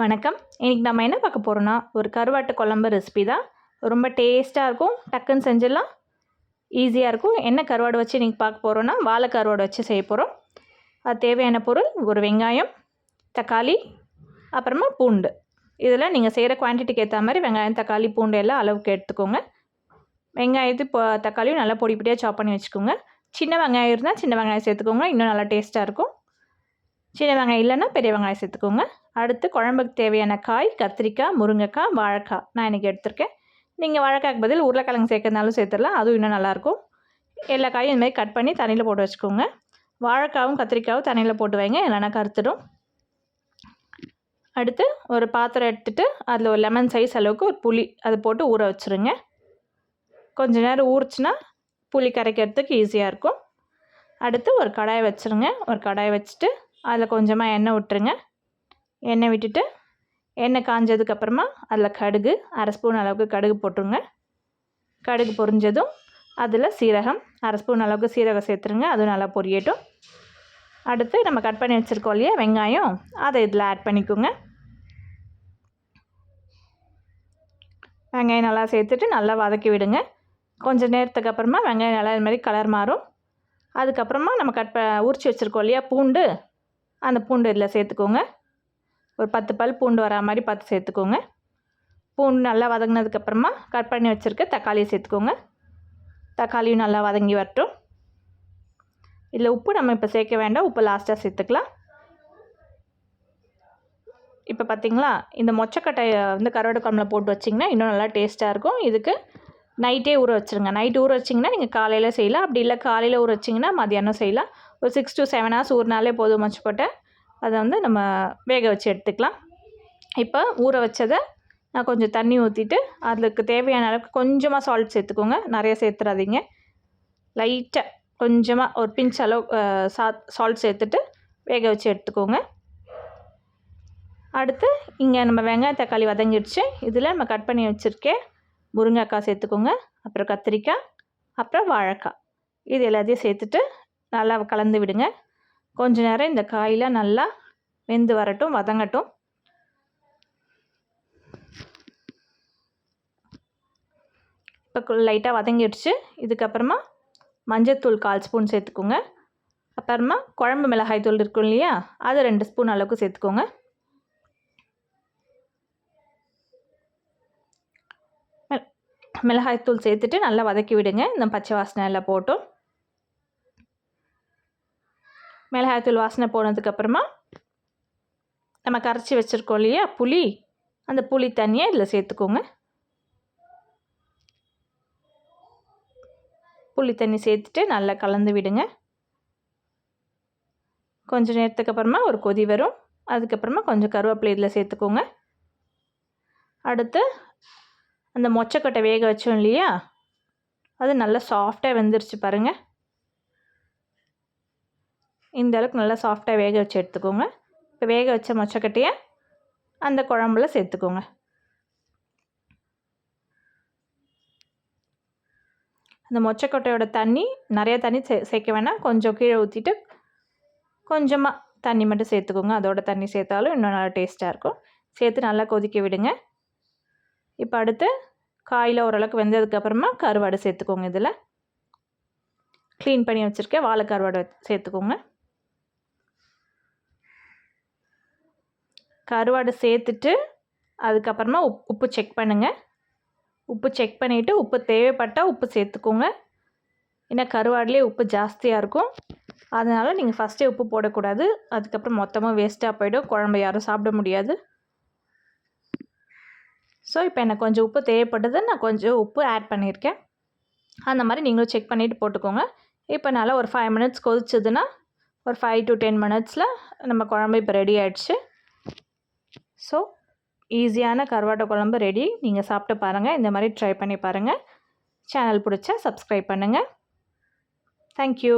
வணக்கம். இன்றைக்கி நம்ம என்ன பார்க்க போகிறோன்னா ஒரு கருவாட்டு குழம்பு ரெசிபி தான். ரொம்ப டேஸ்ட்டாக இருக்கும். டக்குன்னு செஞ்சிடலாம். ஈஸியாக இருக்கும். என்ன கருவாடு வச்சு இன்றைக்கி பார்க்க போகிறோன்னா வாழை கருவாடு வச்சு செய்ய போகிறோம் அது தேவையான பொருள் ஒரு வெங்காயம் தக்காளி அப்புறமா பூண்டு. இதில் நீங்கள் செய்கிற குவான்டிட்டிக்கு ஏற்ற மாதிரி வெங்காயம் தக்காளி பூண்டு எல்லாம் அளவுக்கு எடுத்துக்கோங்க. வெங்காயத்து இப்போ தக்காளியும் நல்லா பொடி பொடியாக சாப் பண்ணி வச்சுக்கோங்க. சின்ன வெங்காயம் இருந்தால் சின்ன வெங்காயம் சேர்த்துக்கோங்க. இன்னும் நல்லா டேஸ்ட்டாக இருக்கும். சின்ன வெங்காயம் இல்லைன்னா பெரிய வெங்காயம் சேர்த்துக்கோங்க. அடுத்து குழம்புக்கு தேவையான காய் கத்திரிக்காய் முருங்கைக்காய் வாழைக்காய். நான் இன்றைக்கி எடுத்திருக்கேன். நீங்கள் வாழைக்காய்க்கு பதில் உருளைக்கிழங்கு சேர்க்கறதுனாலும் சேர்த்துடலாம். அதுவும் இன்னும் நல்லாயிருக்கும். எல்லா காயும் இந்தமாதிரி கட் பண்ணி தண்ணியில் போட்டு வச்சுக்கோங்க. வாழைக்காவும் கத்திரிக்காவும் தண்ணியில் போட்டு வைங்க. இல்லைன்னா கருத்துடும். அடுத்து ஒரு பாத்திரம் எடுத்துகிட்டு அதில் ஒரு லெமன் சைஸ் அளவுக்கு ஒரு புளி அதை போட்டு ஊற வச்சுருங்க. கொஞ்ச நேரம் ஊறிச்சுன்னா புளி கரைக்கிறதுக்கு ஈஸியாக இருக்கும். அடுத்து ஒரு கடாயை வச்சுருங்க. ஒரு கடாயை வச்சுட்டு அதில் கொஞ்சமாக எண்ணெய் விட்டுருங்க. எண்ணெய் விட்டுட்டு எண்ணெய் காஞ்சதுக்கப்புறமா அதில் கடுகு அரை ஸ்பூன் அளவுக்கு கடுகு போட்டுருங்க. கடுகு பொரிஞ்சதும் அதில் சீரகம் அரை ஸ்பூன் அளவுக்கு சீரகம் சேர்த்துருங்க. அதுவும் நல்லா பொரியட்டும். அடுத்து நம்ம கட் பண்ணி வச்சுருக்கோம் இல்லையா வெங்காயம் அதை இதில் ஆட் பண்ணிக்கோங்க. வெங்காயம் நல்லா சேர்த்துட்டு நல்லா வதக்கி விடுங்க. கொஞ்சம் நேரத்துக்கு அப்புறமா வெங்காயம் நல்லா இது மாதிரி கலர் மாறும். அதுக்கப்புறமா நம்ம கட் ப உரிச்சு வச்சுருக்கோம் இல்லையா பூண்டு. அந்த பூண்டு இதில் சேர்த்துக்கோங்க. ஒரு பத்து பல் பூண்டு வரா மாதிரி பார்த்து சேர்த்துக்கோங்க. பூண்டு நல்லா வதங்கினதுக்கப்புறமா கட் பண்ணி வச்சுருக்க தக்காளியை சேர்த்துக்கோங்க. தக்காளியும் நல்லா வதங்கி வரட்டும். இதில் உப்பு நம்ம இப்போ சேர்க்க வேண்டாம். உப்பு லாஸ்ட்டாக சேர்த்துக்கலாம். இப்போ பார்த்திங்களா இந்த மொச்சக்கட்டையை வந்து கருவாடு குழம்புல போட்டு வச்சிங்கன்னா இன்னும் நல்லா டேஸ்ட்டாக இருக்கும். இதுக்கு நைட்டே ஊற வச்சுருங்க. நைட்டு ஊற வச்சிங்கன்னா நீங்கள் காலையில் செய்யலாம். அப்படி இல்லை காலையில் ஊற வச்சிங்கன்னா மதியானம் செய்யலாம். ஒரு சிக்ஸ் டு செவன் ஹவர்ஸ் ஊறினாலே போதும் மச்சப்போட்டு. அதை வந்து நம்ம வேக வச்சு எடுத்துக்கலாம். இப்போ ஊற வச்சதை நான் கொஞ்சம் தண்ணி ஊற்றிட்டு அதுக்கு தேவையான அளவுக்கு கொஞ்சமாக சால்ட் சேர்த்துக்கோங்க. நிறைய சேர்த்துறாதீங்க. லைட்டாக கொஞ்சமாக ஒரு பிஞ்ச் அளவு சா சால்ட் சேர்த்துட்டு வேக வச்சு எடுத்துக்கோங்க. அடுத்து இங்கே நம்ம வெங்காய தக்காளி வதங்கிடுச்சு. இதில் நம்ம கட் பண்ணி வச்சுருக்கேன். முருங்கைக்காய் சேர்த்துக்கோங்க அப்புறம் கத்திரிக்காய் அப்புறம் வாழைக்காய். இது எல்லாத்தையும் சேர்த்துட்டு நல்லா கலந்து விடுங்க. கொஞ்ச நேரம் இந்த காயெலாம் நல்லா வெந்து வரட்டும் வதங்கட்டும். இப்போ லைட்டாக வதங்கிடுச்சு. இதுக்கப்புறமா மஞ்சத்தூள் கால் ஸ்பூன் சேர்த்துக்கோங்க. அப்புறமா குழம்பு மிளகாய் தூள் இருக்கும் இல்லையா அது ரெண்டு ஸ்பூன் அளவுக்கு சேர்த்துக்கோங்க. மிளகாய்த்தூள் சேர்த்துட்டு நல்லா வதக்கி விடுங்க. இந்த பச்சை வாசனை எல்லாம் போட்டும். மிளகாய்த்தூள் வாசனை போனதுக்கப்புறமா நம்ம கரைச்சி வச்சுருக்கோம் இல்லையா புளி. அந்த புளி தண்ணியை இதில் சேர்த்துக்கோங்க. புளி தண்ணி சேர்த்துட்டு நல்லா கலந்து விடுங்க. கொஞ்சம் நேரத்துக்கு அப்புறமா ஒரு கொதி வரும். அதுக்கப்புறமா கொஞ்சம் கருவேப்பிலை இதில் சேர்த்துக்கோங்க. அடுத்து அந்த மொச்சக்கொட்டை வேக வச்சோம் இல்லையா? அது நல்லா சாஃப்டாக வெந்துருச்சு பாருங்கள் இந்த அளவுக்கு நல்லா சாஃப்டாக வேக வச்சு எடுத்துக்கோங்க. இப்போ வேக வச்ச மொச்சக்கட்டையை அந்த குழம்புல சேர்த்துக்கோங்க. அந்த மொச்சக்கொட்டையோட தண்ணி நிறைய தண்ணி சே சேர்க்க வேணாம். கொஞ்சம் கீழே ஊற்றிட்டு கொஞ்சமாக தண்ணி மட்டும் சேர்த்துக்கோங்க. அதோட தண்ணி சேர்த்தாலும் இன்னும் நல்லா டேஸ்ட்டாக இருக்கும். சேர்த்து நல்லா கொதிக்க விடுங்க. இப்போ அடுத்து காயில் ஓரளவுக்கு வெந்ததுக்கப்புறமா கருவாடு சேர்த்துக்கோங்க இதில். க்ளீன் பண்ணி வச்சுருக்கேன். வாழை கருவாடு சேர்த்துக்கோங்க. கருவாடு சேர்த்துட்டு அதுக்கப்புறமா உப் உப்பு செக் பண்ணுங்கள் உப்பு செக் பண்ணிவிட்டு உப்பு தேவைப்பட்டால் உப்பு சேர்த்துக்கோங்க. ஏன்னா கருவாடுலேயே உப்பு ஜாஸ்தியாக இருக்கும். அதனால் நீங்கள் ஃபஸ்ட்டே உப்பு போடக்கூடாது. அதுக்கப்புறம் மொத்தமாக வேஸ்ட்டாக போயிடும். குழம்பு யாரும் சாப்பிட முடியாது. ஸோ இப்போ எனக்கு கொஞ்சம் உப்பு தேவைப்படுது. நான் கொஞ்சம் உப்பு ஆட் பண்ணியிருக்கேன். அந்த மாதிரி நீங்களும் செக் பண்ணிவிட்டு போட்டுக்கோங்க. இப்போ நல்லா ஒரு ஃபைவ் மினிட்ஸ் கொதிச்சதுன்னா ஒரு ஃபைவ் டு டென் மினிட்ஸில் நம்ம குழம்பு இப்போ ரெடி ஆகிடுச்சு ஸோ ஈஸியான கருவாட்டை குழம்பு ரெடி நீங்கள் சாப்பிட்டு பாருங்கள் இந்த மாதிரி ட்ரை பண்ணி பாருங்கள் சேனல் பிடிச்சா சப்ஸ்கிரைப் பண்ணுங்கள் தேங்க்யூ